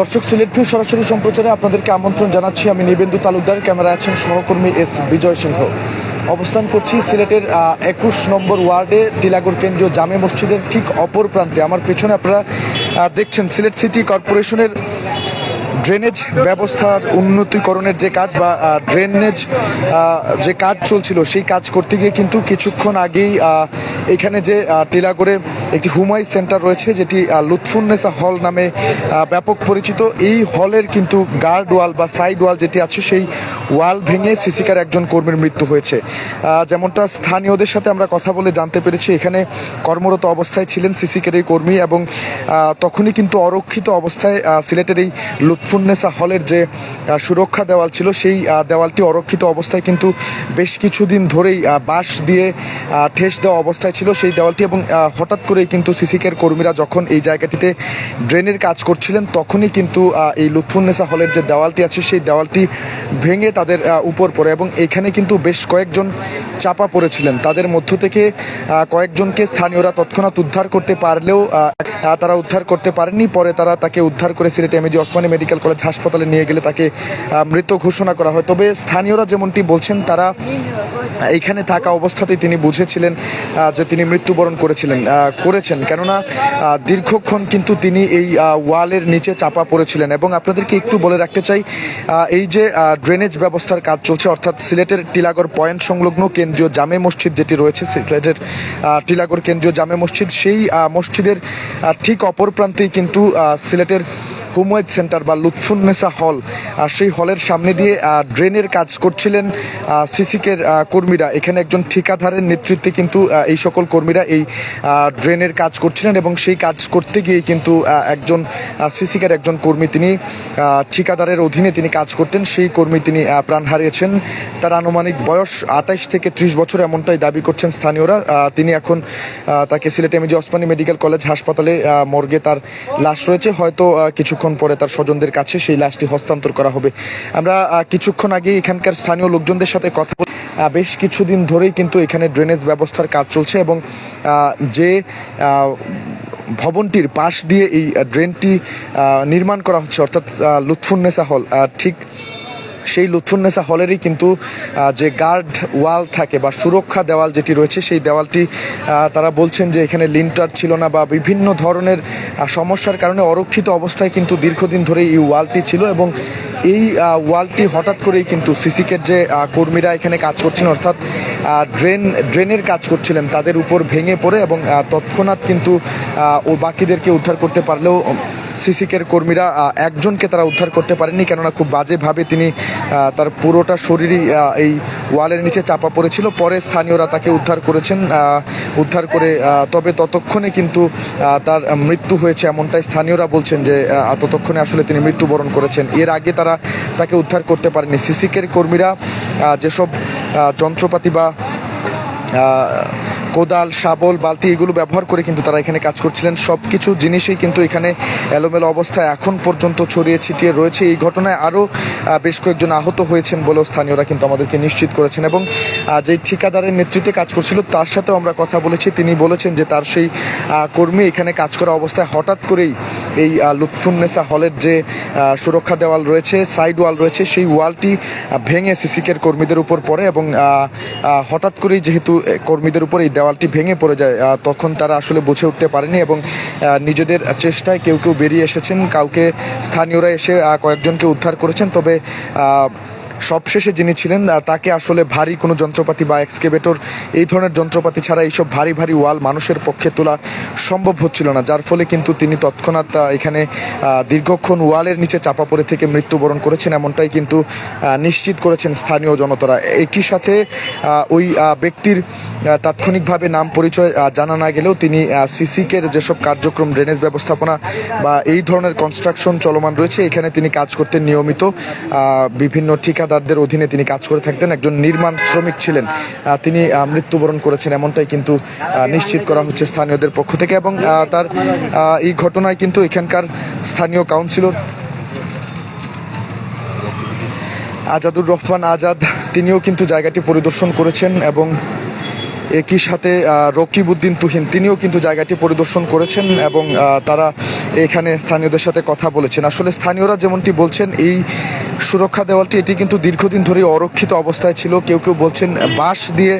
দর্শক, সিলেট ভিউ সরাসরি সম্প্রচারে আপনাদেরকে আমন্ত্রণ জানাচ্ছি। আমি নিবেন্দু তালুকদার, ক্যামেরা আছেন সহকর্মী এস বিজয় সিংহ। অবস্থান করছি সিলেটের একুশ নম্বর ওয়ার্ডে, টিলাগড় কেন্দ্রীয় জামে মসজিদের ঠিক অপর প্রান্তে। আমার পেছনে আপনারা দেখছেন সিলেট সিটি কর্পোরেশনের ড্রেনেজ ব্যবস্থার উন্নতিকরণের যে কাজ বা ড্রেনেজ যে কাজ চলছিল সেই কাজ করতে গিয়ে কিন্তু কিছুক্ষণ আগেই এখানে যে টিলাগড়ে একটি হুমাই সেন্টার রয়েছে যেটি লুৎফুন্নেসা হল নামে ব্যাপক পরিচিত। এই হলের কিন্তু গার্ড ওয়াল বা সাইড ওয়াল যেটি আছে সেই ওয়াল ভেঙে সিসিকার একজন কর্মীর মৃত্যু হয়েছে। যেমনটা স্থানীয়দের সাথে আমরা কথা বলে জানতে পেরেছি, এখানে কর্মরত অবস্থায় ছিলেন সিসিকের এই কর্মী এবং তখনই কিন্তু অরক্ষিত অবস্থায় সিলেটের এই লুৎফুন্নেসা হলের যে সুরক্ষা দেওয়াল ছিল, সেই দেওয়ালটি অরক্ষিত অবস্থায় কিন্তু বেশ কিছুদিন ধরেই বাঁশ দিয়ে ঠেস দেওয়া অবস্থায় ছিল সেই দেওয়ালটি এবং হঠাৎ করেই কিন্তু সিসিকের কর্মীরা যখন এই জায়গাটিতে ড্রেনের কাজ করছিলেন, তখনই কিন্তু এই লুৎফুন্নেসা হলের যে দেওয়ালটি আছে, সেই দেওয়ালটি ভেঙে তাদের উপর পড়ে এবং এখানে কিন্তু বেশ কয়েকজন চাপা পড়েছিলেন। তাদের মধ্য থেকে কয়েকজনকে স্থানীয়রা তৎক্ষণাৎ উদ্ধার করতে পারলেও তারা উদ্ধার করতে পারেননি। পরে তারা তাকে উদ্ধার করে Sylhet MAG Osmani medical college হাসপাতালে নিয়ে গেলে তাকে মৃত ঘোষণা করা হয়। তবে স্থানীয়রা যেমনটি বলছেন, তারা এখানে থাকা অবস্থাতেই তিনি বুঝেছিলেন যে তিনি মৃত্যুবরণ করেছিলেন করেছেন। কেননা দীর্ঘক্ষণ কিন্তু তিনি এই ওয়ালের নিচে চাপা পড়েছিলেন। এবং আপনাদেরকে একটু বলে রাখতে চাই এই যে ড্রেনেজ ব্যবস্থার কাজ চলছে, অর্থাৎ সিলেটের টিলাগড় পয়েন্ট সংলগ্ন কেন্দ্রীয় জামে মসজিদ যেটি রয়েছে, সিলেটের টিলাগড় কেন্দ্রীয় জামে মসজিদ, সেই মসজিদের ঠিক অপর প্রান্তেই কিন্তু সিলেটের হুমওয়েদ সেন্টার বা লুৎফুন্নেসা হল। আর সেই হলের সামনে দিয়ে ড্রেনের কাজ করছিলেন সিসিকের কর্মীরা। এখানে একজন ঠিকাদারের নেতৃত্বে কিন্তু এই সকল কর্মীরা এই ড্রেনের কাজ করছিলেন এবং সেই কাজ করতে গিয়ে কিন্তু একজন সিসিকের একজন কর্মী তিনি ঠিকাদারের অধীনে তিনি কাজ করতেন। সেই কর্মী তিনি প্রাণ হারিয়েছেন। তার আনুমানিক বয়স আঠাইশ থেকে ত্রিশ বছর এমনটাই দাবি করছেন স্থানীয়রা। তিনি এখন তাকে Sylhet MG Osmani medical college হাসপাতালে মর্গে তার লাশ রয়েছে। হয়তো আহ, কিছুক্ষণ পরে তার স্বজনদের কাছে সেই লাশটি হস্তান্তর করা হবে। আমরা কিছুক্ষণ আগে এখানকার স্থানীয় লোকজনদের সাথে কথা বেশ কিছুদিন ধরেই কিন্তু এখানে ড্রেনেজ ব্যবস্থার কাজ চলছে এবং যে ভবনটির পাশ দিয়ে এই ড্রেনটি নির্মাণ করা হচ্ছে, অর্থাৎ লুৎফুন্নেসা হল ঠিক সেই লুৎফুন্নেসা হলেরই কিন্তু যে গার্ড ওয়াল থাকে বা সুরক্ষা দেওয়াল যেটি রয়েছে, সেই দেওয়ালটি তারা বলছেন যে এখানে লিন্টার ছিল না বা বিভিন্ন ধরনের সমস্যার কারণে অরক্ষিত অবস্থায় কিন্তু দীর্ঘদিন ধরে এই ওয়ালটি ছিল এবং এই ওয়ালটি হঠাৎ করেই কিন্তু সিসিকের যে কর্মীরা এখানে কাজ করছেন অর্থাৎ ড্রেন, ড্রেনের কাজ করছিলেন, তাদের উপর ভেঙে পড়ে এবং তৎক্ষণাৎ কিন্তু ও বাকিদেরকে উদ্ধার করতে পারলেও সিসিকের কর্মীরা একজনকে তারা উদ্ধার করতে পারেননি, কেননা খুব বাজেভাবে তিনি তার পুরোটা শরীরই এই ওয়ালের নিচে চাপা পড়েছিল। পরে স্থানীয়রা তাকে উদ্ধার করেছেন উদ্ধার করে তবে ততক্ষণে কিন্তু তার মৃত্যু হয়েছে এমনটাই স্থানীয়রা বলছেন যে ততক্ষণে আসলে তিনি মৃত্যুবরণ করেছেন। এর আগে তারা তাকে উদ্ধার করতে পারেনি। সিসিকের কর্মীরা যেসব যন্ত্রপাতি বা কোদাল, শাবল, বালতি এগুলো ব্যবহার করে কিন্তু তারা এখানে কাজ করছিলেন। সব কিছু জিনিসই কিন্তু এখানে এলোমেলো অবস্থায় এখন পর্যন্ত ছড়িয়ে ছিটিয়ে রয়েছে। এই ঘটনায় আরও বেশ কয়েকজন আহত হয়েছেন বলেও স্থানীয়রা কিন্তু আমাদেরকে নিশ্চিত করেছেন এবং যে ঠিকাদারের নেতৃত্বে কাজ করছিল তার সাথেও আমরা কথা বলেছি। তিনি বলেছেন যে তার সেই কর্মী এখানে কাজ করা অবস্থায় হঠাৎ করেই এই লুৎফুন্নেসা হলের যে সুরক্ষা দেওয়াল রয়েছে, সাইড ওয়াল রয়েছে, সেই ওয়ালটি ভেঙে সিসিকের কর্মীদের উপর পড়ে এবং হঠাৎ করেই যেহেতু কর্মীদের উপর এই দেওয়ালটি ভেঙে পড়ে যায় তখন তারা আসলে বুঝে উঠতে পারেনি এবং নিজেদের চেষ্টায় কেউ কেউ বেরিয়ে এসেছেন। কাউকে স্থানীয়রা এসে কয়েকজনকে উদ্ধার করেছেন। তবে সবশেষে যিনি ছিলেন তাকে আসলে ভারী কোনো যন্ত্রপাতি বা এক্সকেভেটর এই ধরনের যন্ত্রপাতি ছাড়া এইসব ভারী ভারী ওয়াল মানুষের পক্ষে তোলা সম্ভব হচ্ছিল না, যার ফলে কিন্তু তিনি তৎক্ষণাৎ এখানে দীর্ঘক্ষণ ওয়ালের নিচে চাপা পড়ে থেকে মৃত্যুবরণ করেছেন, এমনটাই কিন্তু নিশ্চিত করেছেন স্থানীয় জনতারা। একই সাথে ওই ব্যক্তির তাৎক্ষণিকভাবে নাম পরিচয় জানা না গেলেও তিনি সিসিকের যেসব কার্যক্রম ড্রেনেজ ব্যবস্থাপনা বা এই ধরনের কনস্ট্রাকশন চলমান রয়েছে, এখানে তিনি কাজ করতেন নিয়মিত বিভিন্ন বিভিন্ন ঠিকাদারদের অধীনে তিনি কাজ করে থাকতেন। একজন নির্মাণ শ্রমিক ছিলেন। তিনি মৃত্যুবরণ করেছেন এমনটাই কিন্তু নিশ্চিত করা হচ্ছে স্থানীয়দের পক্ষ থেকে এবং তার এই ঘটনায় কিন্তু এখানকার স্থানীয় কাউন্সিলর আজাদুর রহমান আজাদ, তিনিও কিন্তু জায়গাটি পরিদর্শন করেছেন এবং একই সাথে আহ, রকিবউদ্দিন তুহিন তিনিও কিন্তু জায়গাটি পরিদর্শন করেছেন এবং তারা এখানে স্থানীয়দের সাথে কথা বলেছেন। আসলে স্থানীয়রা যেমনটি বলছেন এই সুরক্ষা দেওয়ালটি এটি কিন্তু দীর্ঘদিন ধরে অরক্ষিত অবস্থায় ছিল। কেউ কেউ বলছেন বাঁশ দিয়ে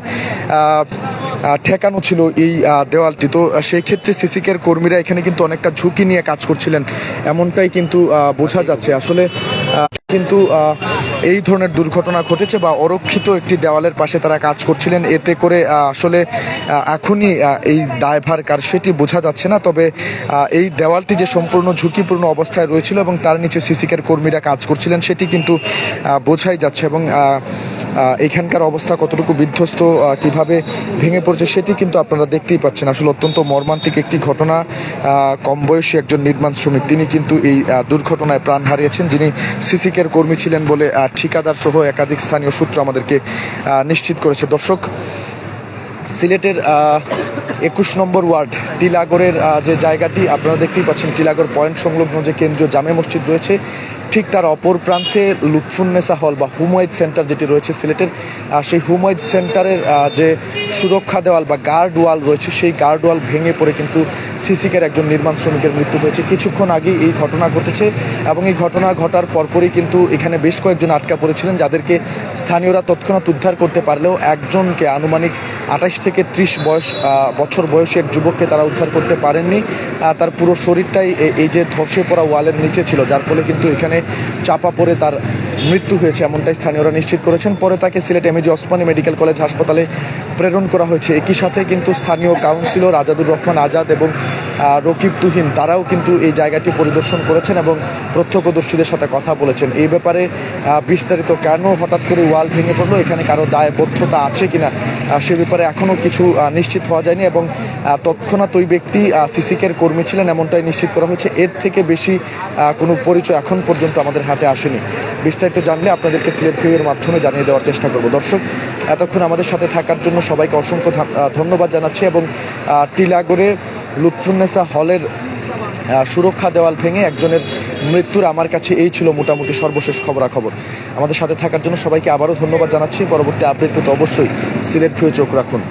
ঠেকানো ছিল এই দেওয়ালটি। তো সেই ক্ষেত্রে সিসিকের কর্মীরা এখানে কিন্তু অনেকটা ঝুঁকি নিয়ে কাজ করছিলেন। এমনটাই কিন্তু বোঝা যাচ্ছে। আসলে কিন্তু এই ধরনের দুর্ঘটনা ঘটেছে বা অরক্ষিত একটি দেওয়ালের পাশে তারা কাজ করছিলেন। এতে করে আসলে এখনই এই দায়ভার কার সেটি বোঝা যাচ্ছে না। তবে এই দেওয়ালটি যে সম্পূর্ণ ঝুঁকিপূর্ণ অবস্থায় রয়েছিল এবং তার নিচে সিসিকের কর্মীরা কাজ করছিলেন, সেটি কিন্তু বোঝাই যাচ্ছে এবং এখানকার অবস্থা কতটুকু বিধ্বস্ত কীভাবে ভেঙে পড়ছে সেটি কিন্তু আপনারা দেখতেই পাচ্ছেন। আসলে অত্যন্ত মর্মান্তিক একটি ঘটনা কম বয়সী একজন নির্মাণ শ্রমিক। তিনি কিন্তু এই দুর্ঘটনায় প্রাণ হারিয়েছেন, যিনি সিসিকের কর্মী ছিলেন বলে ঠিকাদার সহ একাধিক স্থানীয় সূত্র আমাদেরকে নিশ্চিত করেছে। দর্শক সিলেটের একুশ নম্বর ওয়ার্ড, টিলাগড়ের যে জায়গাটি আপনারা দেখতেই পাচ্ছেন, টিলাগড় পয়েন্ট সংলগ্ন যে কেন্দ্রীয় জামে মসজিদ রয়েছে, ঠিক তার অপর প্রান্তে লুৎফুন্নেসা হল বা হুমায়ুদ সেন্টার যেটি রয়েছে সিলেটের সেই হুমায়ুদ সেন্টারের যে সুরক্ষা দেওয়াল বা গার্ড ওয়াল রয়েছে, সেই গার্ড ওয়াল ভেঙে পড়ে কিন্তু সিসিকের একজন নির্মাণ শ্রমিকের মৃত্যু হয়েছে। কিছুক্ষণ আগেই এই ঘটনা ঘটেছে এবং এই ঘটনা ঘটার পরপরই কিন্তু এখানে বেশ কয়েকজন আটকা পড়েছিলেন, যাদেরকে স্থানীয়রা তৎক্ষণাৎ উদ্ধার করতে পারলেও একজনকে আনুমানিক আঠাশ থেকে ত্রিশ বয়স বছর বয়সী এক যুবককে তারা উদ্ধার করতে পারেননি। তার পুরো শরীরটাই এই যে ধসে পড়া ওয়ালের নিচে ছিল, যার ফলে কিন্তু এখানে চাপা পড়ে তার মৃত্যু হয়েছে, এমনটাই স্থানীয়রা নিশ্চিত করেছেন। পরে তাকে Sylhet MAG Osmani medical college হাসপাতালে প্রেরণ করা হয়েছে। একই সাথে কিন্তু স্থানীয় কাউন্সিলর আজাদুর রহমান আজাদ এবং রকিব তুহিন, তারাও কিন্তু এই জায়গাটি পরিদর্শন করেছেন এবং প্রত্যক্ষদর্শীদের সাথে কথা বলেছেন। এই ব্যাপারে বিস্তারিত কেন হঠাৎ করে ওয়াল ভেঙে পড়ল, এখানে কারও দায়বদ্ধতা আছে কিনা সে ব্যাপারে এখনও কিছু নিশ্চিত হওয়া যায়নি এবং তৎক্ষণাৎ ওই ব্যক্তি সিসিকের কর্মী ছিলেন, এমনটাই নিশ্চিত করা হয়েছে। এর থেকে বেশি কোনো পরিচয় এখন পর্যন্ত আমাদের হাতে আসেনি। বিস্তারিত জানলে আপনাদেরকে সিলেট ভিউয়ের মাধ্যমে জানিয়ে দেওয়ার চেষ্টা করব। দর্শক, এতক্ষণ আমাদের সাথে থাকার জন্য সবাইকে অসংখ্য ধন্যবাদ জানাচ্ছি এবং টিলাগড়ে লুৎফুন্নেসা হলের সুরক্ষা দেওয়াল ভেঙে একজনের মৃত্যুর আমার কাছে এই ছিল মোটামুটি সর্বশেষ খবরাখবর। আমাদের সাথে থাকার জন্য সবাইকে আবারও ধন্যবাদ জানাচ্ছি। পরবর্তী আপডেট পেতে অবশ্যই সিলেট ভিউ চোখ রাখুন।